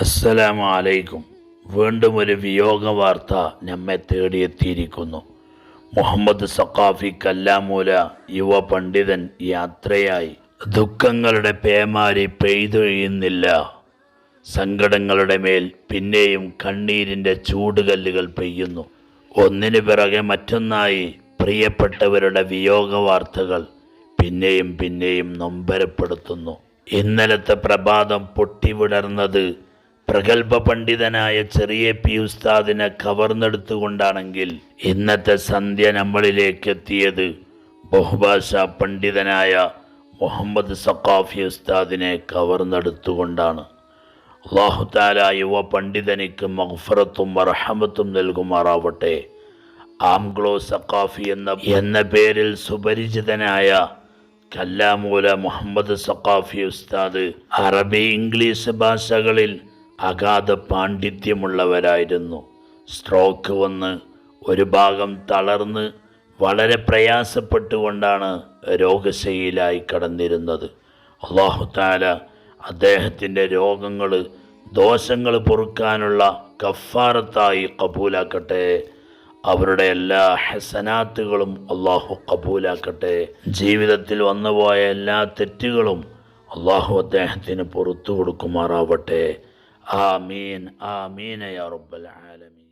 അസ്സലാമു അലൈക്കും വീണ്ടും ഒരു വിയോഗ വാർത്ത നമ്മെ തേടിയെത്തിയിരിക്കുന്നു. മുഹമ്മദ് സഖാഫി കല്ലാമൂല യുവ പണ്ഡിതൻ യാത്രയായി. ദുഃഖങ്ങളുടെ പേമാരി പെയ്തൊഴിയുന്നില്ല. സങ്കടങ്ങളുടെ മേൽ പിന്നെയും കണ്ണീരിന്റെ ചൂടുകല്ലുകൾ പെയ്യുന്നു. ഒന്നിനു പിറകെ മറ്റൊന്നായി പ്രിയപ്പെട്ടവരുടെ വിയോഗ വാർത്തകൾ പിന്നെയും പിന്നെയും നൊമ്പരപ്പെടുത്തുന്നു. ഇന്നലത്തെ പ്രഭാതം പൊട്ടിവിടർന്നത് പ്രഗത്ഭ പണ്ഡിതനായ ചെറിയ പി ഉസ്താദിനെ കവർന്നെടുത്തുകൊണ്ടാണെങ്കിൽ ഇന്നത്തെ സന്ധ്യ നമ്മളിലേക്ക് എത്തിയത് ബഹുഭാഷാ പണ്ഡിതനായ മുഹമ്മദ് സഖാഫി ഉസ്താദിനെ കവർന്നെടുത്തുകൊണ്ടാണ്. അള്ളാഹുതാല യുവ പണ്ഡിതനിക്ക് മഹ്ഫറത്തും അർഹമത്തും നൽകുമാറാവട്ടെ. ആംഗ്ലോ സഖാഫി എന്ന എന്ന പേരിൽ സുപരിചിതനായ കല്ലാമൂല മുഹമ്മദ് സഖാഫി ഉസ്താദ് അറബി ഇംഗ്ലീഷ് ഭാഷകളിൽ അഗാധ പാണ്ഡിത്യമുള്ളവരായിരുന്നു സ്ട്രോക്ക് വന്ന് ഒരു ഭാഗം തളർന്ന് വളരെ പ്രയാസപ്പെട്ടുകൊണ്ടാണ് രോഗശൈലിയിലായി കടന്നിരുന്നത്. അള്ളാഹുത്താല അദ്ദേഹത്തിന്റെ രോഗങ്ങൾ ദോഷങ്ങൾ പൊറുക്കാനുള്ള കഫാറത്തായി കബൂലാക്കട്ടെ. അവരുടെ എല്ലാ ഹസനാത്തുകളും അള്ളാഹു കബൂലാക്കട്ടെ. ജീവിതത്തിൽ വന്നുപോയ എല്ലാ തെറ്റുകളും അള്ളാഹു അദ്ദേഹത്തിന് പുറത്തു കൊടുക്കുമാറാവട്ടെ. آمين. آمين يا رب العالمين.